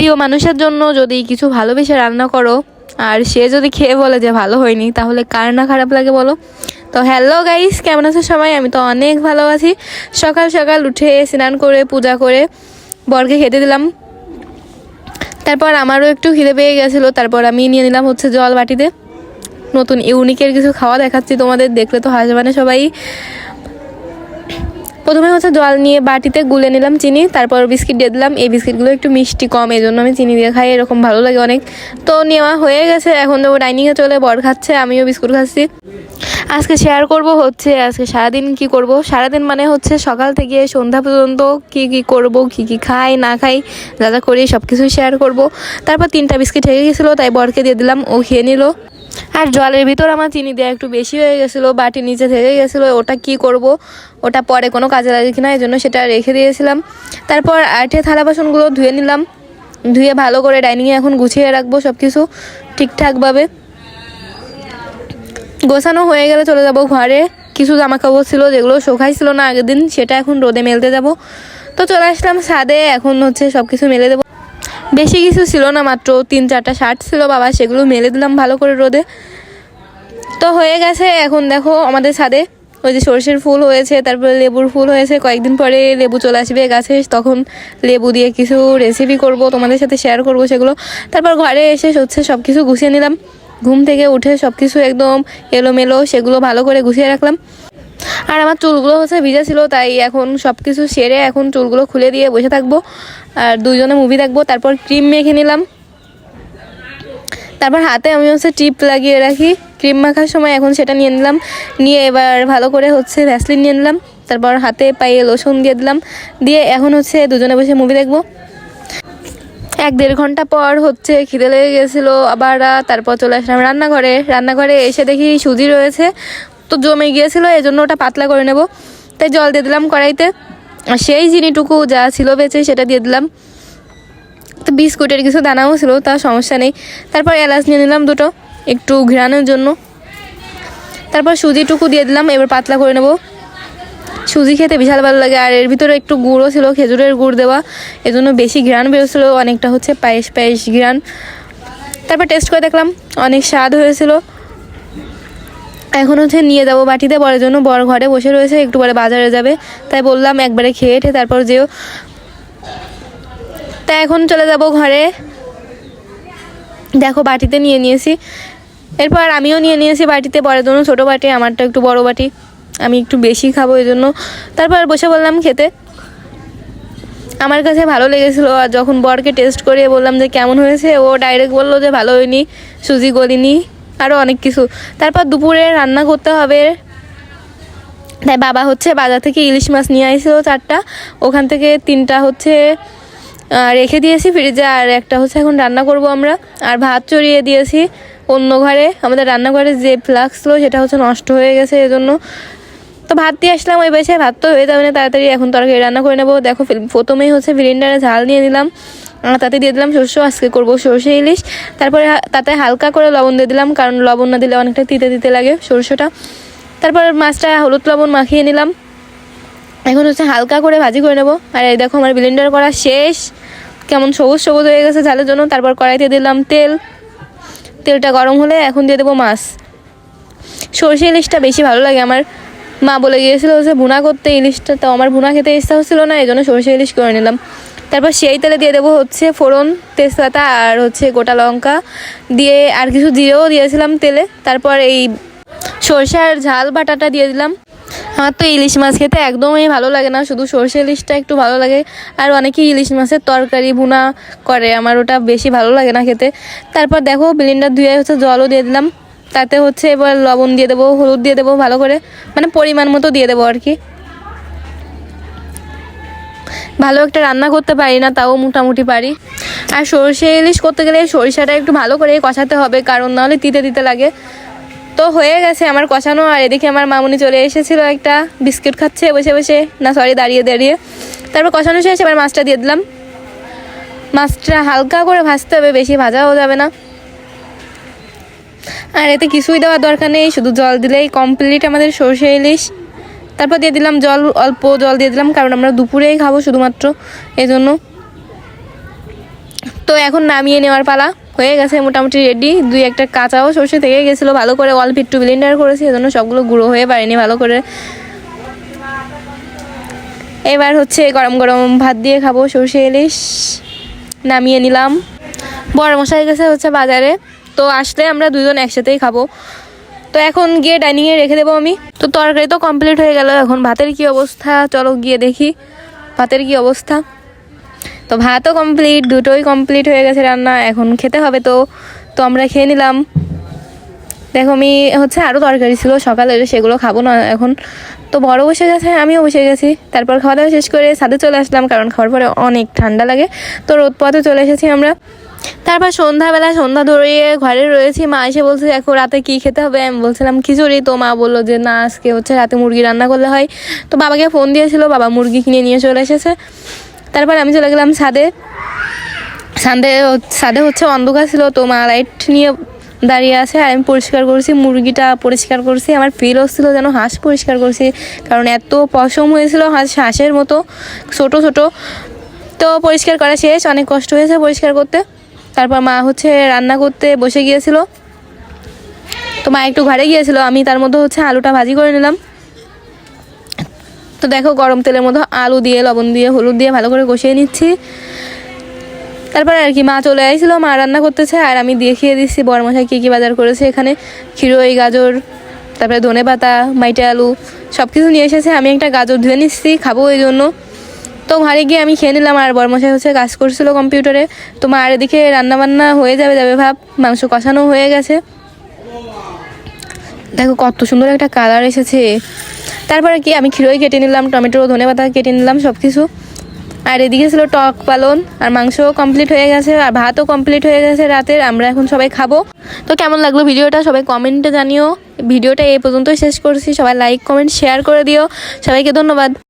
প্রিয় মানুষের জন্য যদি কিছু ভালোবেসে রান্না করো, আর সে যদি খেয়ে বলে যে ভালো হয়নি, তাহলে কার না খারাপ লাগে বলো? তো হ্যালো গাইস, কেমন আছো সবাই? আমি তো অনেক ভালো আছি। সকাল সকাল উঠে স্নান করে, পূজা করে বরকে খেতে দিলাম। তারপর আমারও একটু খিদে পেয়ে গেছিল। তারপর আমি নিয়ে নিলাম হচ্ছে জল বাটিতে নতুন ইউনিকের কিছু খাওয়া দেখাচ্ছি তোমাদের, দেখলে তো হাসবানে সবাই। প্রথমে হচ্ছে জল নিয়ে বাটিতে গুলে নিলাম চিনি, তারপর বিস্কিট দিয়ে দিলাম। এই বিস্কিটগুলো একটু মিষ্টি কম এই জন্য আমি চিনি দিয়ে খাই, এরকম ভালো লাগে অনেক। তো নেওয়া হয়ে গেছে, এখন দেবো ডাইনিংয়ে চলে, বর খাচ্ছে, আমিও বিস্কুট খাচ্ছি। আজকে শেয়ার করব হচ্ছে, আজকে সারাদিন কি করব? সারাদিন মানে হচ্ছে সকাল থেকে সন্ধ্যা পর্যন্ত কি কি করব, কি কি খাই, না খাই, যা যা করি সব কিছুই শেয়ার করব। তারপর তিনটা বিস্কিট হয়ে গেছিল, তাই বরকে দিয়ে দিলাম, ও খেয়ে নিল। আর জলের ভিতর আমার চিনি দেওয়া একটু বেশি হয়ে গেছিল, বাটি নিচে থেকে গেছিল, ওটা কি করব? ওটা পরে কোনো কাজে লাগে কিনা এই জন্য সেটা রেখে দিয়েছিলাম। তারপর আটে থালা বাসনগুলো ধুয়ে নিলাম। ধুয়ে ভালো করে ডাইনিংয়ে এখন গুছিয়ে রাখব সব কিছু ঠিকঠাকভাবে। গোছানো হয়ে গেলে চলে যাব ঘরে। কিছু জামা কাপড় ছিল যেগুলো শোকাইছিল না আগের দিন, সেটা এখন রোদে মেলতে যাব। তো চলে আসলাম ছাদে, এখন হচ্ছে সব কিছু মেলে দেবো। বেশি কিছু ছিল না, মাত্র তিন চারটা শার্ট ছিল বাবা, সেগুলো মেলে দিলাম ভালো করে রোদে। তো হয়ে গেছে, এখন দেখো আমাদের ছাদে ওই যে সর্ষের ফুল হয়েছে, তারপরে লেবুর ফুল হয়েছে। কয়েকদিন পরে লেবু চলে আসবে গাছে, তখন লেবু দিয়ে কিছু রেসিপি করব, তোমাদের সাথে শেয়ার করব সেগুলো। তারপর ঘরে এসে হচ্ছে সব কিছু গুছিয়ে নিলাম। ঘুম থেকে উঠে সব কিছু একদম এলোমেলো, সেগুলো ভালো করে গুছিয়ে রাখলাম। আর আমার চুলগুলো হচ্ছে ভিজা ছিল, তাই এখন সব কিছু সেরে এখন চুলগুলো খুলে দিয়ে বসে থাকব। আর দুজনে মুভি দেখব, তারপর ক্রিম মেখে নিলাম। তারপর হাতে আমি হচ্ছে টিপ লাগিয়ে রাখি। ক্রিম মাখার সময় এখন সেটা নিয়ে নিলাম। নিয়ে এবার ভালো করে হচ্ছে ভ্যাসলিন নিয়ে নিলাম। তারপর হাতে পায়ে লোশন দিয়ে দিলাম। দিয়ে এখন হচ্ছে দুজনে বসে মুভি দেখব। এক দেড় ঘণ্টা পর হচ্ছে খিদে লেগে গেছিল আবার, তারপর চলে আসলাম রান্নাঘরে। রান্নাঘরে এসে দেখি সুজি রয়েছে। তো জমে গিয়েছিল এই জন্য ওটা পাতলা করে নেব। তাই জল দিয়ে দিলাম কড়াইতে। আর সেই চিনিটুকু যা ছিল বেঁচে সেটা দিয়ে দিলাম। তো বিস্কুটের কিছু দানাও ছিল, তা সমস্যা নেই। তারপর এলাচ নিয়ে নিলাম দুটো, একটু ঘিরানোর জন্য। তারপর সুজিটুকু দিয়ে দিলাম, এবার পাতলা করে নেব। সুজি খেতে বিশাল ভালো লাগে, আর এর ভিতরে একটু গুঁড়ো ছিল, খেজুরের গুড় দেওয়া। এজন্য বেশি ঘ্রাণ বেরোছিল অনেকটা হচ্ছে পায়েস পায়েস ঘ্রাণ। তারপর টেস্ট করে দেখলাম, অনেক স্বাদ হয়েছিল। এখন হচ্ছে নিয়ে যাব বাটিতে বড়ের জন্য বড় ঘরে বসে রয়েছে, একটু পরে বাজারে যাবে। তাই বললাম একবারে খেয়ে ঠে, তারপর যেও। তাই এখন চলে যাব ঘরে। দেখো বাটিতে নিয়ে নিয়েছি। এরপর আমিও নিয়ে নিয়েছি বাটিতে বড়ের জন্য ছোটো বাটি, আমারটা একটু বড় বাটি। আমি একটু বেশি খাব এই জন্য। তারপর বসে বললাম খেতে। আমার কাছে ভালো লেগেছিলো, আর যখন বরকে টেস্ট করে বললাম যে কেমন হয়েছে, ও ডাইরেক্ট বলল যে ভালো হয়নি, সুজি গলিনি। আরও অনেক কিছু। তারপর দুপুরে রান্না করতে হবে। তাই বাবা হচ্ছে বাজার থেকে ইলিশ মাছ নিয়ে আসছিল চারটা। ওখান থেকে তিনটা হচ্ছে রেখে দিয়েছি ফ্রিজে, আর একটা হচ্ছে এখন রান্না করব আমরা। আর ভাত চড়িয়ে দিয়েছি অন্য ঘরে। আমাদের রান্নাঘরে যে ফ্লাক্স ছিল সেটা হচ্ছে নষ্ট হয়ে গেছে এজন্য। তো ভাত দিয়ে আসলাম, ওই বেছে ভাত তো হয়ে যাবে না, তাড়াতাড়ি এখন তরকারি রান্না করে নেব। দেখো প্রথমেই হচ্ছে সিলিন্ডারে ঝাল নিয়ে আর তাতে দিয়ে দিলাম শস্য আজকে করব সর্ষে ইলিশ। তারপরে তাতে হালকা করে লবণ দিয়ে দিলাম, কারণ লবণ না দিলে অনেকটা তিতে তিতে লাগে সরষেটা। তারপর মাছটা হলুদ লবণ মাখিয়ে নিলাম। এখন হচ্ছে হালকা করে ভাজি করে নেব। আর এই দেখো আমার ব্লেন্ডার করা শেষ। কেমন সবুজ সবুজ হয়ে গেছে ঝালের জন্য। তারপর কড়াইতে দিলাম তেল। তেলটা গরম হলে এখন দিয়ে দেবো মাছ। সর্ষে ইলিশটা বেশি ভালো লাগে আমার। মা বলে গিয়েছিল যে, ভুনা করতে ইলিশটা তো আমার ভুনা খেতে ইচ্ছা হচ্ছিল না, এই জন্য সর্ষে ইলিশ করে নিলাম। তারপর সেই তেলে দিয়ে দেবো হচ্ছে ফোড়ন, তেজপাতা আর হচ্ছে গোটা লঙ্কা। দিয়ে আর কিছু জিরেও দিয়েছিলাম তেলে। তারপর এই সর্ষে আর ঝাল বাটাটা দিয়ে দিলাম। আমার তো ইলিশ মাছ খেতে একদমই ভালো লাগে না, শুধু সর্ষে ইলিশটা একটু ভালো লাগে। আর অনেকেই ইলিশ মাছের তরকারি ভুনা করে, আমার ওটা বেশি ভালো লাগে না খেতে। তারপর দেখো বিলিন্ডার ধুয়ে হচ্ছে জলও দিয়ে দিলাম। তাতে হচ্ছে এবার লবণ দিয়ে দেবো, হলুদ দিয়ে দেবো ভালো করে। মানে পরিমাণ মতো দিয়ে দেবো আর কি। ভালো একটা রান্না করতে পারি না, তাও মোটামুটি পারি। আর সরষে ইলিশ করতে গেলে সরিষাটা একটু ভালো করে কষাতে হবে, কারণ নাহলে তিতে দিতে লাগে। তো হয়ে গেছে আমার কষানো, আর এদিকে আমার মামুনি চলে এসেছিল একটা বিস্কিট খাচ্ছে, বসে বসে। না সরি দাঁড়িয়ে দাঁড়িয়ে। তারপর কষানো শেষ, এবার মাছটা দিয়ে দিলাম। মাছটা হালকা করে ভাজতে হবে, বেশি ভাজাও যাবে না। আর এতে কিছুই দেওয়ার দরকার নেই, শুধু জল দিলেই কমপ্লিট আমাদের সর্ষে ইলিশ। তারপর দিয়ে দিলাম জল, অল্প জল দিয়ে দিলাম, কারণ আমরা দুপুরেই খাব শুধুমাত্র এই জন্য তো এখন নামিয়ে নেওয়ার পালা, হয়ে গেছে মোটামুটি রেডি দুই একটা কাঁচাও সর্ষে থেকে গেছিল, ভালো করে অল্প একটু ব্লেন্ডার করেছি, এজন্য সবগুলো গুঁড়ো হয়ে পারেনি ভালো করে। এবার হচ্ছে গরম গরম ভাত দিয়ে খাব সর্ষে ইলিশ, নামিয়ে নিলাম। বড় মশাই গেছে হচ্ছে বাজারে, তো আসলে আমরা দুজন একসাথেই খাব। তো এখন গিয়ে ডাইনিংয়ে রেখে দেবো আমি। তো তরকারি তো কমপ্লিট হয়ে গেল, এখন ভাতের কি অবস্থা? চলো গিয়ে দেখি ভাতের কি অবস্থা। তো ভাতও কমপ্লিট দুটোই কমপ্লিট হয়ে গেছে রান্না, এখন খেতে হবে তো। তো আমরা খেয়ে নিলাম। দেখো আমি হচ্ছে আরও তরকারি ছিল, সকালে সেগুলো খাব না এখন। তো বড় বসে গেছে, আমিও বসে গেছি। তারপর খাওয়া দাওয়া শেষ করে ছাদে চলে আসলাম, কারণ খাওয়ার পরে অনেক ঠান্ডা লাগে। তো রোদ পথে চলে এসেছি আমরা। তারপর সন্ধ্যাবেলা সন্ধ্যা ধরিয়ে ঘরে রয়েছি, মা এসে বলছে, দেখো, রাতে কি খেতে হবে? আমি বলছিলাম, খিচুড়ি। তো মা বলল যে, না, আজকে হচ্ছে রাতে মুরগি রান্না করলে হয়। তো বাবাকে ফোন দিয়েছিল, বাবা মুরগি কিনে নিয়ে চলে এসেছে। তারপর আমি চলে গেলাম ছাদে। ছাদে ছাদে হচ্ছে অন্ধকার ছিল, তো মা লাইট নিয়ে দাঁড়িয়ে আছে, আর আমি পরিষ্কার করছি, মুরগিটা পরিষ্কার করছি। আমার ফিল হচ্ছিল যেন হাঁস পরিষ্কার করছি, কারণ এত পশম হয়েছিল হাঁস, হাঁসের মতো, ছোট ছোট। তো পরিষ্কার করা শেষ, অনেক কষ্ট হয়েছে পরিষ্কার করতে। তারপর মা হচ্ছে রান্না করতে বসে গিয়েছিল। তো মা একটু ঘরে গিয়েছিল, আমি তার মধ্যে হচ্ছে আলুটা ভাজি করে নিলাম। তো দেখো গরম তেলের মধ্যে আলু দিয়ে, লবণ দিয়ে, হলুদ দিয়ে ভালো করে কষিয়ে নিচ্ছি। তারপর আর কি মা চলে আসছিল মা রান্না করতেছে, আর আমি দেখিয়ে দিচ্ছি বরমশাই কী কী বাজার করেছে এখানে। খিরোই গাজর, তারপরে ধনে পাতা মাইটে আলু সব কিছু নিয়ে এসেছে। আমি একটা গাজর ধুয়ে নিচ্ছি, খাব ওই জন্য তো ঘরে গিয়ে আমি খেয়ে নিলাম আর বরমশাই হচ্ছে কাজ করছিল কম্পিউটারে। তো মা আর এদিকে রান্নাবান্না হয়ে যাবে যাবে ভাব, মাংস কষানো হয়ে গেছে। দেখো কত সুন্দর একটা কালার এসেছে। তারপরে কি, আমি ক্ষীরই কেটে নিলাম টমেটো ধনে পাতা কেটে নিলাম সব কিছু আর এদিকে ছিল টক পালন, আর মাংসও কমপ্লিট হয়ে গেছে, আর ভাতও কমপ্লিট হয়ে গেছে রাতের, আমরা এখন সবাই খাব। তো কেমন লাগল ভিডিওটা সবাই কমেন্টে জানিও। ভিডিওটা এই পর্যন্তই শেষ করছি, সবাই লাইক কমেন্ট শেয়ার করে দিও। সবাইকে ধন্যবাদ।